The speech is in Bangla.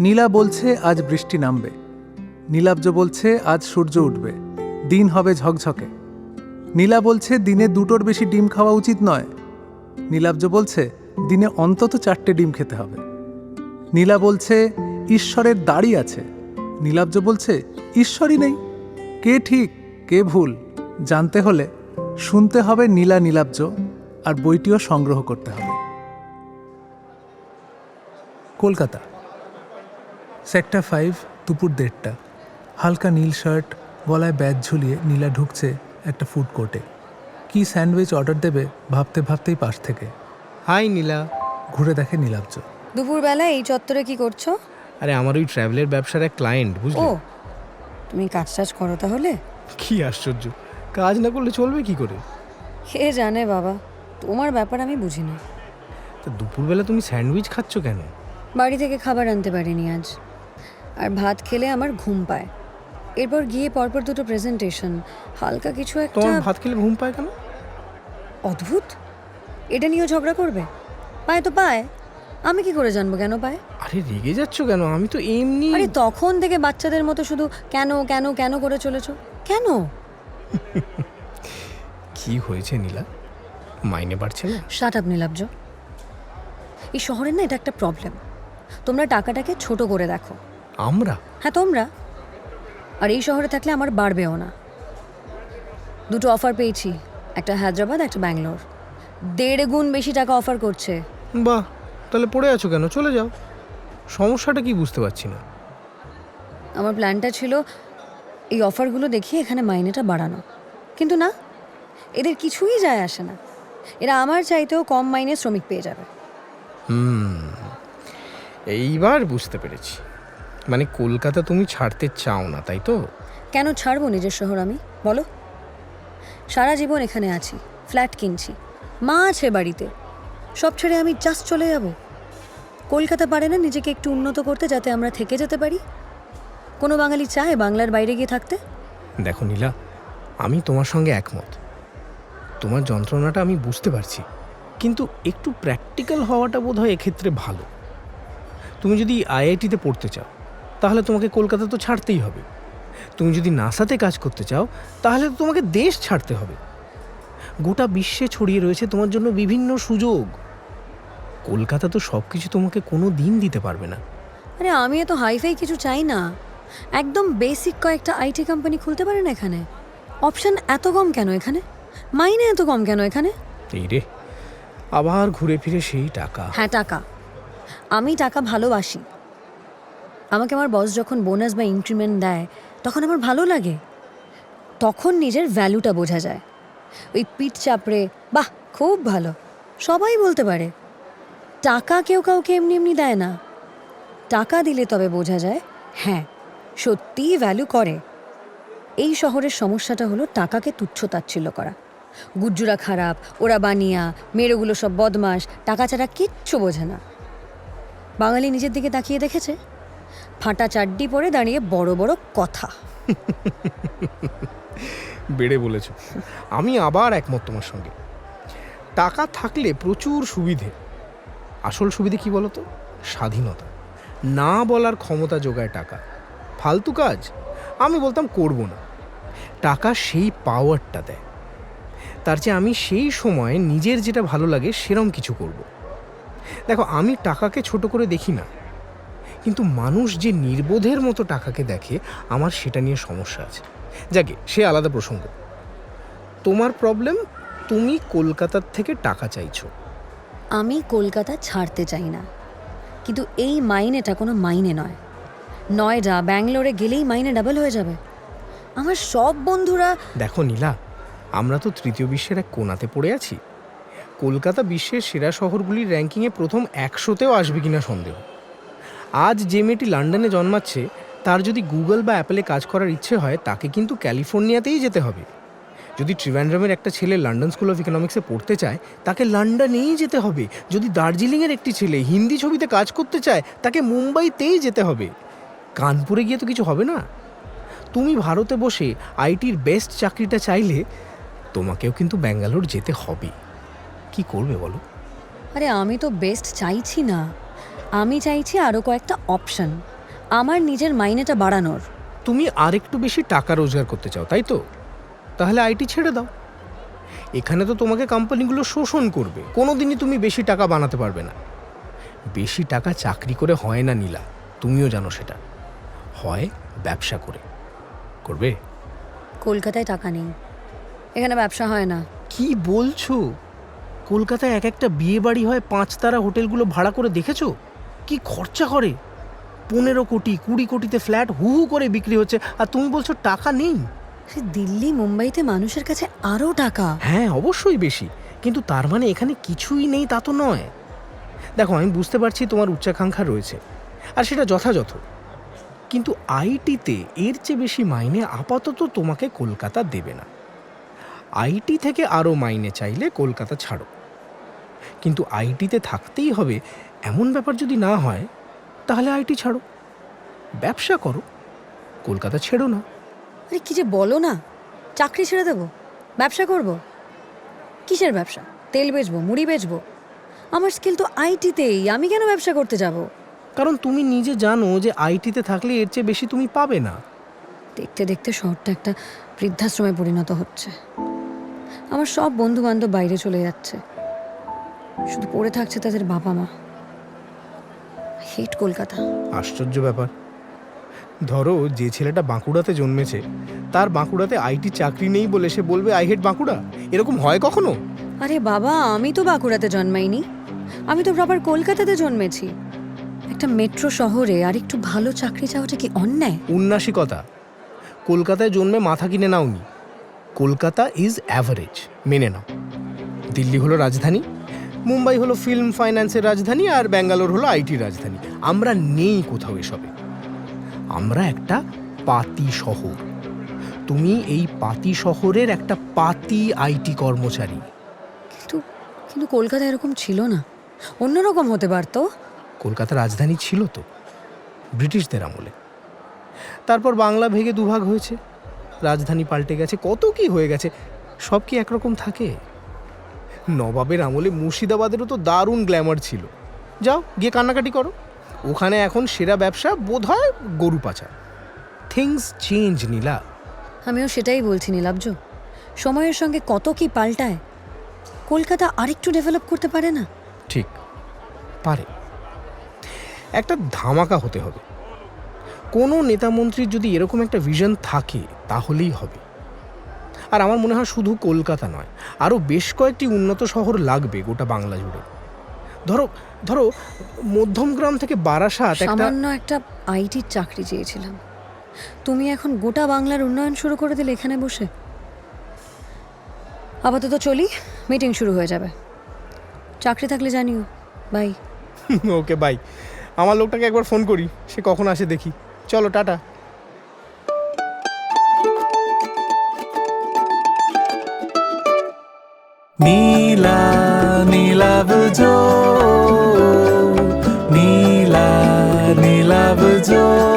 নীলা বলছে, আজ বৃষ্টি নামবে। নীলাব্জ বলছে, আজ সূর্য উঠবে। দিন হবে ঝকঝকে। নীলা বলছে, দিনে দুটোর বেশি ডিম খাওয়া উচিত নয়। নীলাব্জ বলছে, দিনে অন্তত চারটে ডিম খেতে হবে। নীলা বলছে, ঈশ্বরের দাড়ি আছে। নীলাব্জ বলছে, ঈশ্বরই নেই। কে ঠিক, কে ভুল, জানতে হলে শুনতে হবে নীলা নীলাব্জ, আর বইটিও সংগ্রহ করতে হবে। কলকাতা। সেক্টর ফাইভ দুপুর দেড়টা। হালকা নীল শার্ট গলায় ব্যাজ ঝুলিয়ে নীলা ঢুকছে একটা ফুড কোর্টে। কি স্যান্ডউইচ অর্ডার দেবে ভাবতে ভাবতেই পাশ থেকে। হাই নীলা। ঘুরে দেখে নীলাব্জ। দুপুরবেলা এই চত্বরে কি করছ? আরে আমার ওই ট্রাভেলের ব্যবসার এক ক্লায়েন্ট বুঝলি? ও তুমি কাজ টাজ করো তাহলে? কি আশ্চর্য। কাজ না করলে চলবে কি করে? কে জানে বাবা তোমার ব্যাপার আমি বুঝি না তা দুপুরবেলা তুমি স্যান্ডউইচ খাচ্ছ কেন? বাড়ি থেকে খাবার আনতে পারিনি আজ। আর ভাত খেলে আমার ঘুম পায়। এরপর গিয়ে পরপর দুটো প্রেজেন্টেশন হালকা কিছু একটা তোমার ভাত খেলে ঘুম পায় কেন? অদ্ভুত! এটা নিয়েও ঝগড়া করবে? পায় তো পায়। আমি কি করে জানব কেন পায়? আরে রেগে যাচ্ছ কেন? আমি তো এমনি আরে তখন থেকে বাচ্চাদের মতো শুধু কেন কেন কেন করে চলেছো? কেন? কি হয়েছে নীলা? মাইনে বাড়ছে না? শাট আপ নীলাব্জ এই শহরের না এটা একটা প্রবলেম তোমরা টাকাটাকে ছোট করে দেখো। আমরা? হ্যাঁ তোমরা? আর এই শহরে থাকলে আমার বাড়বেও না। দুটো অফার পেয়েছি একটা হায়দ্রাবাদ একটা ব্যাঙ্গালোর। দেড় গুণ বেশি টাকা অফার করছে। বাহ তাহলে পড়ে আছো কেন? চলে যাও। সমস্যাটা কি বুঝতে পারছি না। আমার প্ল্যানটা ছিল এই অফারগুলো দেখিয়ে এখানে মাইনেটা বাড়ানো। কিন্তু না এদের কিছুই যায় আসে না। এরা আমার চাইতেও কম মাইনে শ্রমিক পেয়ে যাবে। হুম এইবার বুঝতে পেরেছি। মানে কলকাতা তুমি ছাড়তে চাও না তাই তো? কেন ছাড়বো নিজের শহর আমি? বলো। সারা জীবন এখানে আছি ফ্ল্যাট কিনছি মা আছে বাড়িতে। সব ছেড়ে আমি জাস্ট চলে যাব। কলকাতা পারে না নিজেকে একটু উন্নত করতে যাতে আমরা থেকে যেতে পারি? কোনো বাঙালি চায় বাংলার বাইরে গিয়ে থাকতে? দেখো নীলা আমি তোমার সঙ্গে একমত। তোমার যন্ত্রণাটা আমি বুঝতে পারছি কিন্তু একটু প্র্যাকটিক্যাল হওয়াটা বোধ হয় এক্ষেত্রে ভালো। তুমি যদি আইআইটিতে পড়তে চাও তাহলে তোমাকে কলকাতা তো ছাড়তেই হবে। তুমি যদি নাসাতে কাজ করতে চাও তাহলে তো তোমাকে দেশ ছাড়তে হবে। গোটা বিশ্বে ছড়িয়ে রয়েছে তোমার জন্য বিভিন্ন সুযোগ। কলকাতা তো সব কিছু তোমাকে কোনো দিন দিতে পারবে না। আরে আমি এত হাইফাই কিছু চাই না। একদম বেসিক কয়েকটা আইটি কোম্পানি খুলতে পারে না এখানে। অপশন এত কম কেন এখানে? মাইনে এত কম কেন এখানে? এই রে আবার ঘুরে ফিরে সেই টাকা। হ্যাঁ টাকা। আমি টাকা ভালোবাসি। আমাকে আমার বস যখন বোনাস বা ইনক্রিমেন্ট দেয়, তখন আমার ভালো লাগে। তখন নিজের ভ্যালুটা বোঝা যায়। ওই পিঠ চাপড়ে, বাহ, খুব ভালো। সবাই বলতে পারে। টাকা কেউ কাউকে এমনি এমনি দেয় না। টাকা দিলে তবে বোঝা যায় হ্যাঁ সত্যিই ভ্যালু করে। এই শহরের সমস্যাটা হলো টাকাকে তুচ্ছ তাচ্ছিল্য করা। গুজ্জুরা খারাপ, ওরা বানিয়া মেয়েগুলো সব বদমাস টাকা ছাড়া কিচ্ছু বোঝে না। বাঙালি নিজের দিকে তাকিয়ে দেখেছে। ফাটা চাড্ডি পরে দাঁড়িয়ে বড় বড় কথা। বেড়ে বলেছ। আমি আবার একমত তোমার সঙ্গে। টাকা থাকলে প্রচুর সুবিধে। আসল সুবিধে কি বলতো? স্বাধীনতা। না বলার ক্ষমতা যোগায় টাকা। ফালতু কাজ? আমি বলতাম করব না। টাকা সেই পাওয়ারটা দেয়। তার চেয়ে আমি সেই সময় নিজের যেটা ভালো লাগে সেরম কিছু করব। দেখো, আমি টাকাকে ছোট করে দেখি না। কিন্তু মানুষ যে নির্বোধের মতো টাকাকে দেখে আমার সেটা নিয়ে সমস্যা আছে। যাকে সে আলাদা প্রসঙ্গ। তোমার প্রবলেম তুমি কলকাতার থেকে টাকা চাইছো। আমি কলকাতা ছাড়তে চাই না। কিন্তু এই মাইনেটা কোনো মাইনে নয়। নয়ডা ব্যাঙ্গালোরে গেলেই মাইনে ডাবল হয়ে যাবে। আমার সব বন্ধুরা দেখো নীলা আমরা তো তৃতীয় বিশ্বের এক কোনাতে পড়ে আছি। কলকাতা বিশ্বের সেরা শহরগুলির র্যাঙ্কিংয়ে প্রথম একশোতেও আসবে কিনা সন্দেহ। আজ যে মেয়েটি লন্ডনে জন্মাচ্ছে, তার যদি গুগল বা অ্যাপেলে কাজ করার ইচ্ছে হয়, তাকে কিন্তু ক্যালিফোর্নিয়াতেই যেতে হবে। যদি ট্রিভ্যান্ড্রামের একটা ছেলে লন্ডন স্কুল অফ ইকোনমিক্সে পড়তে চায়, তাকে লন্ডনেই যেতে হবে। যদি দার্জিলিংয়ের একটি ছেলে হিন্দি ছবিতে কাজ করতে চায়, তাকে মুম্বাইতেই যেতে হবে। কানপুরে গিয়ে তো কিছু হবে না? তুমি ভারতে বসে আইটির বেস্ট চাকরিটা চাইলে, তোমাকেও কিন্তু ব্যাঙ্গালোর যেতে হবে। কি করবে বলো? আরে আমি তো বেস্ট চাইছি না। আমি চাইছি আরও কয়েকটা অপশন আমার নিজের মাইনেটা বাড়ানোর। তুমি আর একটু বেশি টাকা রোজগার করতে চাও তাই তো? তাহলে আইটি ছেড়ে দাও। এখানে তো তোমাকে কোম্পানিগুলো শোষণ করবে। কোনো দিনই তুমি বেশি টাকা বানাতে পারবে না। বেশি টাকা চাকরি করে হয় না নীলা। তুমিও জানো সেটা। হয় ব্যবসা করে। করবে? কলকাতায় টাকা নেই। এখানে ব্যবসা হয় না। কি বলছো? কলকাতায় এক একটা বিয়ে বাড়ি হয় পাঁচ তারা হোটেলগুলো ভাড়া করে দেখেছ? কি খরচা করে? পনেরো কোটি কুড়ি কোটিতে ফ্ল্যাট হু হু করে বিক্রি হচ্ছে আর তুমি বলছো টাকা নেই। দিল্লি মুম্বাইতে মানুষের কাছে আরও টাকা। হ্যাঁ অবশ্যই বেশি কিন্তু তার মানে এখানে কিছুই নেই তা তো নয়। দেখো আমি বুঝতে পারছি তোমার উচ্চাকাঙ্ক্ষা রয়েছে আর সেটা যথাযথ। কিন্তু আইটিতে এর চেয়ে বেশি মাইনে আপাতত তোমাকে কলকাতা দেবে না। আইটি থেকে আরও মাইনে চাইলে কলকাতা ছাড়ো। কিন্তু আইটিতে থাকতেই হবে এমন ব্যাপার যদি না হয় তাহলে আইটি ছাড়ো। ব্যবসা করো। কলকাতা ছেড়ো না। আরে কি যে বলো না। চাকরি ছেড়ে দেবো। ব্যবসা করব। কিসের ব্যবসা? তেল বেচবো মুড়ি বেচবো? আমার স্কিল তো আইটিতেই। আমি কেন ব্যবসা করতে যাব? কারণ তুমি নিজে জানো যে আইটিতে থাকলে এর চেয়ে বেশি তুমি পাবে না। দেখতে দেখতে শহরটা একটা বৃদ্ধাশ্রমে পরিণত হচ্ছে। আমার সব বন্ধু বান্ধব বাইরে চলে যাচ্ছে। শুধু পড়ে থাকছে তাদের বাবা মা হেট কলকাতা। আশ্চর্য ব্যাপার। ধরো যে ছেলেটা বাঁকুড়াতে জন্মেছে তার বাঁকুড়াতে আইটি চাকরি নেই বলে সে বলবে আই হেট বাঁকুড়া? এরকম হয় কখনো? আরে বাবা আমি তো বাঁকুড়াতে জন্মাইনি। আমি তো প্রপার কলকাতাতে জন্মেছি। একটা মেট্রো শহরে আর একটু ভালো চাকরি চাওয়াটা কি অন্যায়? উন্নাসিকতা। কলকাতায় জন্মে মাথা কিনে নাওনি। Kolkata is average. মেনে নাও। দিল্লি হলো রাজধানী। মুম্বাই হলো ফিল্ম ফাইন্যান্সের রাজধানী আর ব্যাঙ্গালোর হলো আইটির রাজধানী। আমরা নেই কোথাও এসবে। আমরা একটা পাতি শহর। তুমি এই পাতি শহরের একটা পাতি আইটি কর্মচারী। কিন্তু কিন্তু কলকাতা এরকম ছিল না। অন্যরকম হতে পারতো। কলকাতা রাজধানী ছিল তো ব্রিটিশদের আমলে। তারপর বাংলা ভেঙে দুভাগ হয়েছে। রাজধানী পাল্টে গেছে কত কি হয়ে গেছে সব কি একরকম থাকে? নবাবের আমলে মুর্শিদাবাদেরও তো দারুণ গ্ল্যামার ছিল। যাও গিয়ে কান্নাকাটি করো। ওখানে এখন সেরা ব্যবসা বোধ হয় গরু পাচার। Things change Nila. আমিও সেটাই বলছি নীলাব্জ। সময়ের সঙ্গে কত কি পাল্টায় কলকাতা আরেকটু ডেভেলপ করতে পারে না? ঠিক পারে। একটা ধামাকা হতে হবে। কোনো নেতামন্ত্রীর যদি এরকম একটা ভিশন থাকে তাহলেই হবে। আর আমার মনে হয় শুধু কলকাতা নয় আরও বেশ কয়েকটি উন্নত শহর লাগবে গোটা বাংলা জুড়ে। ধরো ধরো মধ্যমগ্রাম থেকে বারাসাত একটা সামান্য একটা আইটির চাকরি চেয়েছিলাম। তুমি এখন গোটা বাংলার উন্নয়ন শুরু করে দিলে এখানে বসে। আপাতত চলি মিটিং শুরু হয়ে যাবে। চাকরি থাকলে জানিও। বাই। Okay bye. আমার লোকটাকে একবার ফোন করি সে কখন আসে দেখি। চলো টাটা। নীলা নীলাবজো নীলা নীলাবজো